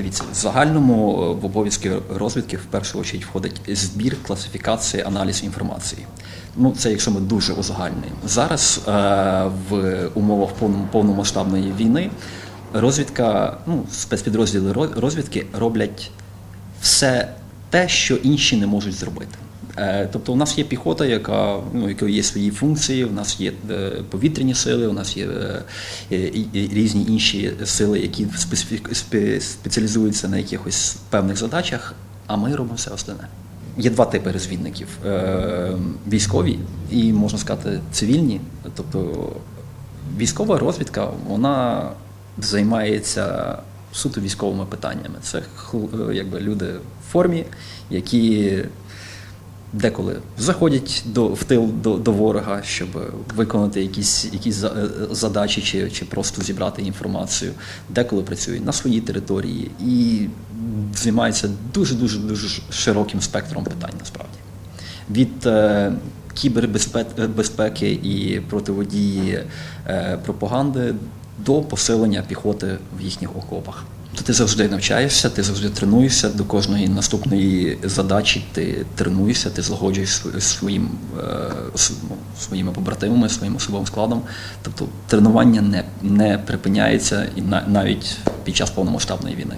Дивіться, в загальному е, в обов'язки розвідки в першу чергу входить збір, класифікація, аналіз інформації. Ну, це якщо ми дуже узагальнюємо. Зараз е, в умовах повному, повномасштабної війни розвідка, ну, спецпідрозділи розвідки роблять все те, що інші не можуть зробити. Е, Тобто у нас є піхота, яка ну, є свої функції, у нас є е, повітряні сили, у нас є е, різні інші сили, які спеціалізуються на якихось певних задачах, а ми робимо все остальне. Є два типи розвідників: військові і, можна сказати, цивільні. Тобто військова розвідка, вона займається суто військовими питаннями. Це якби люди в формі, які деколи заходять до, в тил до, до ворога, щоб виконати якісь, якісь е, задачі чи, чи просто зібрати інформацію, деколи працюють на своїй території і займаються дуже дуже дуже широким спектром питань насправді. Від е, кібербезпеки і противодії е, пропаганди до посилення піхоти в їхніх окопах. То ти завжди навчаєшся, ти завжди тренуєшся до кожної наступної задачі. Ти тренуєшся, ти злагоджуєш своїм е, ну, своїми побратимами, своїм особовим складом. Тобто тренування не, не припиняється і навіть під час повномасштабної війни.